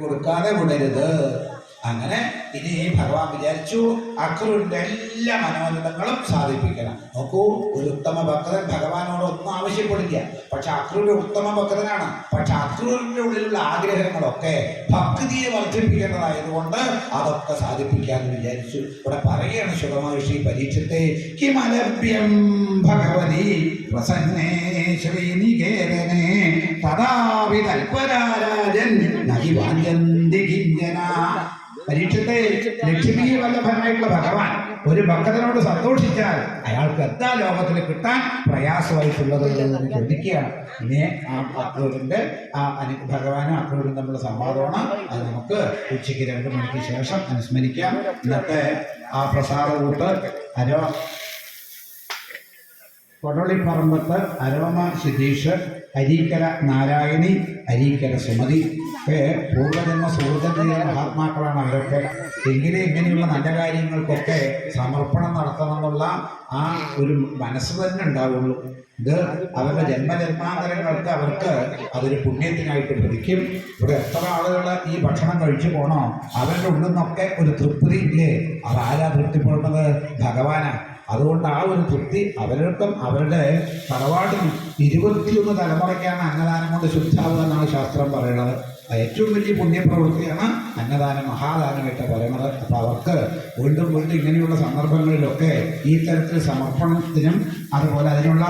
കൊടുക്കാതെ വിടരുത്. അങ്ങനെ ഇനി ഭഗവാൻ വിചാരിച്ചു അക്രൂരിന്റെ എല്ലാ മനോരഥങ്ങളും സാധിപ്പിക്കണം. നോക്കൂ ഒരു ഉത്തമ ഭക്തൻ ഭഗവാനോട് ഒന്നും ആവശ്യപ്പെടില്ല. പക്ഷെ അക്രൂര് ഉത്തമ ഭക്തനാണ്. പക്ഷെ അക്രൂരിന്റെ ഉള്ളിലുള്ള ആഗ്രഹങ്ങളൊക്കെ ഭക്തിയെ വർദ്ധിപ്പിക്കേണ്ടതായതുകൊണ്ട് അതൊക്കെ സാധിപ്പിക്കാന്ന് വിചാരിച്ചു. ഇവിടെ പറയുകയാണ് ശുഭമഹർഷി പരീക്ഷത്തെ കിമലഭ്യം ഭഗവതി പ്രസന്നേ ശ്രീനികേതനെ തഥാവി പരീക്ഷത്തെ ലക്ഷ്മി വല്ലഭനായിട്ടുള്ള ഭഗവാൻ ഒരു ഭക്തനോട് സന്തോഷിച്ചാൽ അയാൾക്ക് എന്താ ലോകത്തിൽ കിട്ടാൻ പ്രയാസമായിട്ടുള്ളത് എന്ന് ചോദിക്കുകയാണ്. ഇനി ആ അക്രൂരിന്റെ ആ അനു ഭഗവാനും അക്രൂരും തമ്മിലുള്ള സംവാദമാണ് അത് നമുക്ക് ഉച്ചയ്ക്ക് രണ്ട് മണിക്ക് ശേഷം അനുസ്മരിക്കാം. ഇന്നത്തെ ആ പ്രസാദ കൂട്ട് അരോ കൊടളിപ്പറമ്പത്ത് അരോമ സിദ്ധീഷ് അരീക്കര നാരായണി അരീക്കര സുമതി. പൂർവജന്മ സുഹൃത്തിന്റെ മഹാത്മാക്കളാണ് അവരൊക്കെ. എങ്കിലും ഇങ്ങനെയുള്ള നല്ല കാര്യങ്ങൾക്കൊക്കെ സമർപ്പണം നടത്തണമെന്നുള്ള ആ ഒരു മനസ്സ് തന്നെ ഉണ്ടാവുള്ളൂ. ഇത് അവരുടെ ജന്മജന്മാന്തരങ്ങൾക്ക് അവർക്ക് അതൊരു പുണ്യത്തിനായിട്ട് ലഭിക്കും. ഇവിടെ എത്ര ആളുകൾ ഈ ഭക്ഷണം കഴിച്ചു പോണോ അവരുടെ ഉള്ളിൽ നിന്നൊക്കെ ഒരു തൃപ്തി ഇല്ലേ? അതാരാ തൃപ്തിപ്പെടുന്നത്? ഭഗവാനാണ് അതുകൊണ്ട് ആ ഒരു തൃപ്തി അവരോടൊപ്പം അവരുടെ തറവാട്ടിൽ ഇരുപത്തിയൊന്ന് തലമുറയ്ക്കാണ് അന്നദാനം കൊണ്ട് ശുദ്ധാവുക എന്നാണ് ശാസ്ത്രം പറയുന്നത്. ഏറ്റവും വലിയ പുണ്യപ്രവൃത്തിയാണ് അന്നദാനം മഹാദാനമായിട്ട് പറയുന്നത്. അപ്പോൾ അവർക്ക് വീണ്ടും വീണ്ടും ഇങ്ങനെയുള്ള സന്ദർഭങ്ങളിലൊക്കെ ഈ തരത്തിൽ സമർപ്പണത്തിനും അതുപോലെ അതിനുള്ള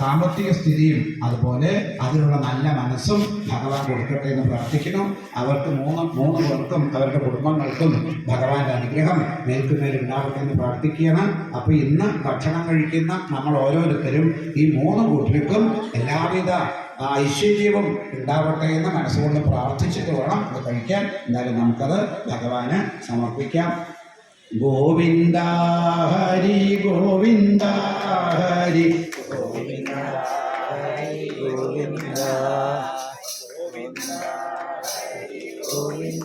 സാമ്പത്തിക സ്ഥിതിയും അതുപോലെ അതിനുള്ള നല്ല മനസ്സും ഭഗവാൻ കൊടുക്കട്ടെ എന്ന് പ്രാർത്ഥിക്കുന്നു. അവർക്ക് മൂന്ന് മൂന്ന് പേർക്കും അവരുടെ കുടുംബങ്ങൾക്കും ഭഗവാന്റെ അനുഗ്രഹം മേൽക്കുമേൽ ഉണ്ടാവട്ടെ എന്ന് പ്രാർത്ഥിക്കുകയാണ്. അപ്പോൾ ഇന്ന് ഭക്ഷണം കഴിക്കുന്ന നമ്മൾ ഓരോരുത്തരും ഈ മൂന്ന് കൂട്ടർക്കും എല്ലാവിധ ഐശ്വര്യവും ഉണ്ടാവട്ടെ എന്ന് മനസ്സുകൊണ്ട് പ്രാർത്ഥിച്ചിട്ട് വേണം അത് കഴിക്കാൻ. എന്തായാലും നമുക്കത് ഭഗവാന് സമർപ്പിക്കാം. ഗോവിന്ദ ഹരി ഗോവിന്ദ ഹരി. ഗോവിന്ദ ഗോവിന്ദ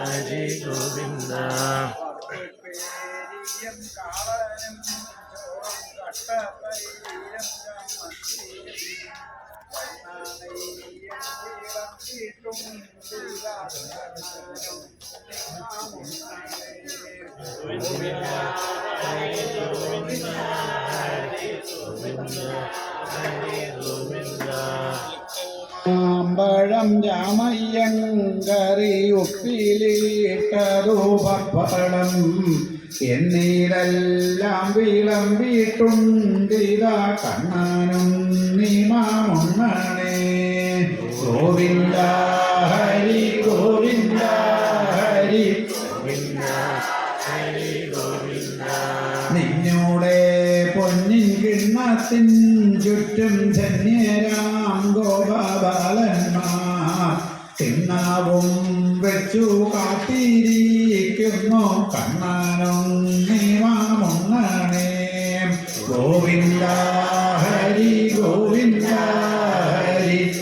ഹരി ഗോവിന്ദ പേരിയം കാളനും ചോറും കട്ടപ്പരീരം മാമ്പഴം രാമയ്യങ്കറി ഉപ്പിലിട്ടതു പപ്പടം എന്നീരെല്ലാം വിളമ്പിട്ടുണ്ടിതാ കണ്ണാനും നിമാമുണ്ണണേ ഗോവിന്ദ ഹരി ഗോവിന്ദ ഹരി. നിന്നോടെ പൊന്നിൻ കിണ്ണത്തിൻ ചുറ്റും ധന്യരാം ഗോപാലന്മാർ. തിന്നാവും വെച്ചു കാത്തിരിക്കുന്നു. കണ്ണാനും നീവാമുണ്ണണേ ഗോവിന്ദ ഹരി ഗോവിന്ദ ഹരി.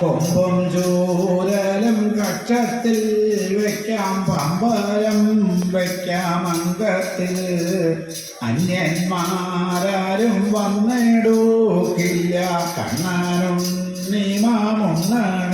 കൊമ്പും ചൂരലും കക്ഷത്തിൽ വയ്ക്കാം പമ്പരം. വയ്ക്കാം അംഗത്തിൽ അന്യന്മാരാരും വന്നിടൂക്കില്ല. കണ്ണാനും നീമാമുണ്ണണേ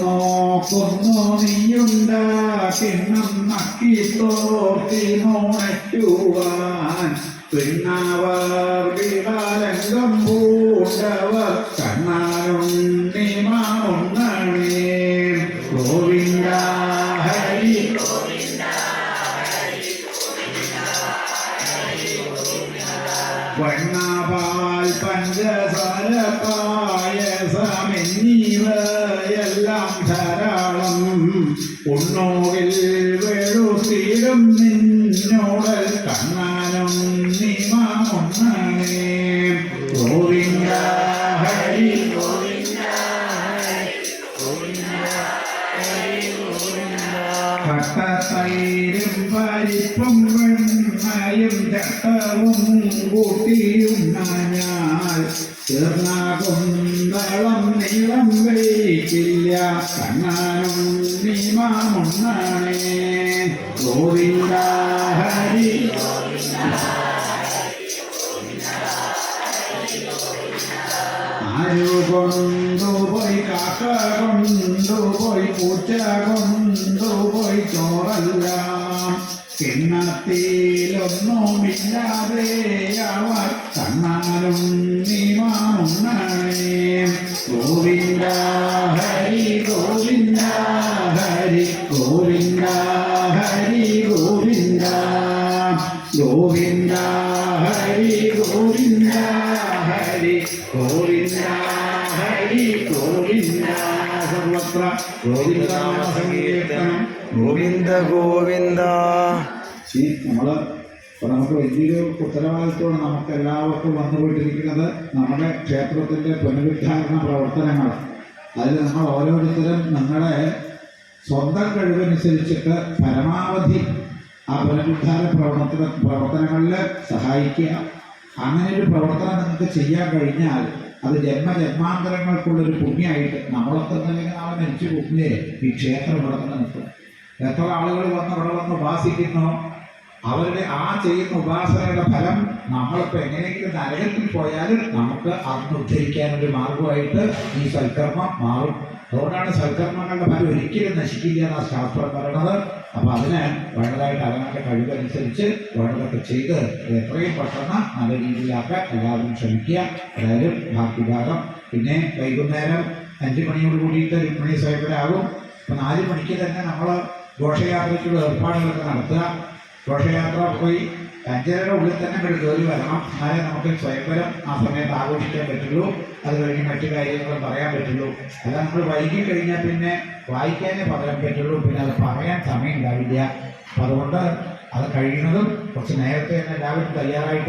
നോക്കുന്നു നീയുണ്ടാക്കിണ്ണം നക്കി തോർത്തി നോണറ്റുവാൻ പിന്നവർ വിടാലങ്കം പൂണ്ടവർ കണ്ണാരുണ്ണി മാണേ ഗോവിന്ദ ഹരി വണ്ണപാൽ പഞ്ചസാര പായസമെന്നീവയെല്ലാം ഉണ്ണോകിൽ വെളുത്തീരും നിന്നോടൽ കണ്ണാനും നിമാമൊണ്ണേ ഗോവിന്ദ ഹരി കട്ടത്തൈരും പരിപ്പും വെണ്ണയും ചട്ടവും കൂട്ടിയും ഞാൻ ചേർന്നാകുന്തളം നീളം വയ്ക്കില്ല. കണ്ണാനും നീമാമൊണ്ണാണേ ഗോവിന്ദ ഹരി. കൊണ്ടുപോയി കാക്ക കൊണ്ടുപോയി പൂച്ച കൊണ്ടുപോയി ചോറെല്ലാം. കിണ്ണത്തിലൊന്നുമില്ലാതെ അവർ കണ്ണാലും നീമാണേ ഗോവിന്ദ ഗോവിന്ദ ഹരി ഗോവിന്ദ ഹരി ഗോവിന്ദ ഹരി ഗോവിന്ദ സർവത്ര. ഗോവിന്ദ സങ്കീർത്തനം ഗോവിന്ദ ഗോവിന്ദ. ഈ നമ്മൾ ഇപ്പൊ നമുക്ക് വലിയൊരു ഉത്തരവാദിത്വമാണ് നമുക്ക് എല്ലാവർക്കും വന്നുപോയിട്ടിരിക്കുന്നത് നമ്മുടെ ക്ഷേത്രത്തിന്റെ പുനരുദ്ധാരണ പ്രവർത്തനങ്ങൾ അതിൽ നമ്മൾ ഓരോരുത്തരും നിങ്ങളെ സ്വന്തം കഴിവനുസരിച്ചിട്ട് പരമാവധി ആ പുനരുദ്ധാര പ്രവർത്തന പ്രവർത്തനങ്ങളിൽ സഹായിക്കുക. അങ്ങനെ ഒരു പ്രവർത്തനം നിങ്ങൾക്ക് ചെയ്യാൻ കഴിഞ്ഞാൽ അത് ജന്മജന്മാന്തരങ്ങൾക്കുള്ളൊരു പുണ്യമായിട്ട് നമ്മളൊക്കെ തന്നെ നാളെ മരിച്ചു പോകുന്നേ ഈ ക്ഷേത്രം ഇവിടെ തന്നെ നിൽക്കും എത്ര ആളുകൾ വന്ന് ഇവിടെ വന്ന് ഉപാസിക്കുന്നു? അവരുടെ ആ ചെയ്യുന്ന ഉപാസനയുടെ ഫലം നമ്മളിപ്പോൾ എങ്ങനെയെങ്കിലും നരകത്തിൽ പോയാലും നമുക്ക് അന്ന് ഉദ്ധരിക്കാനൊരു മാർഗമായിട്ട് ഈ സൽക്കർമ്മം മാറും. അതുകൊണ്ടാണ് സൽക്കർമ്മങ്ങളുടെ ഫലം ഒരിക്കലും നശിക്കില്ല എന്നാണ് ശാസ്ത്രം പറയണത് അപ്പൊ അതിന് വേണ്ടതായിട്ട് അതിനൊക്കെ കഴിവനുസരിച്ച് വേണ്ടതൊക്കെ ചെയ്ത് എത്രയും പെട്ടെന്ന് നല്ല രീതിയിലാക്കാൻ എല്ലാവരും ശ്രമിക്കുക. അതായത് ബാക്കി ഭാഗം പിന്നെ വൈകുന്നേരം അഞ്ചു മണിയോട് കൂടിയിട്ട് രുക്മിണി സ്വയംവരാകും അപ്പൊ നാല് മണിക്ക് തന്നെ നമ്മൾ ഘോഷയാത്രയ്ക്കുള്ള ഏർപ്പാടുകളൊക്കെ നടത്തുക. ഘോഷയാത്ര പോയി അഞ്ചരയുടെ ഉള്ളിൽ തന്നെ ഒരു ജോലി വരണം. എന്നാലേ നമുക്ക് സ്വയംവരം ആ സമയത്ത് ആഘോഷിക്കാൻ പറ്റുള്ളൂ. അത് കഴിഞ്ഞ് മറ്റു കാര്യങ്ങളും പറയാൻ പറ്റുള്ളൂ. അല്ല നമ്മൾ വൈകി കഴിഞ്ഞാൽ പിന്നെ വായിക്കാനേ പറയാൻ പറ്റുള്ളൂ. പിന്നെ അത് പറയാൻ സമയം ഉണ്ടാവില്ല അതുകൊണ്ട് അത് കഴിയുന്നതും കുറച്ച് നേരത്തെ തന്നെ എല്ലാവരും തയ്യാറായിട്ട്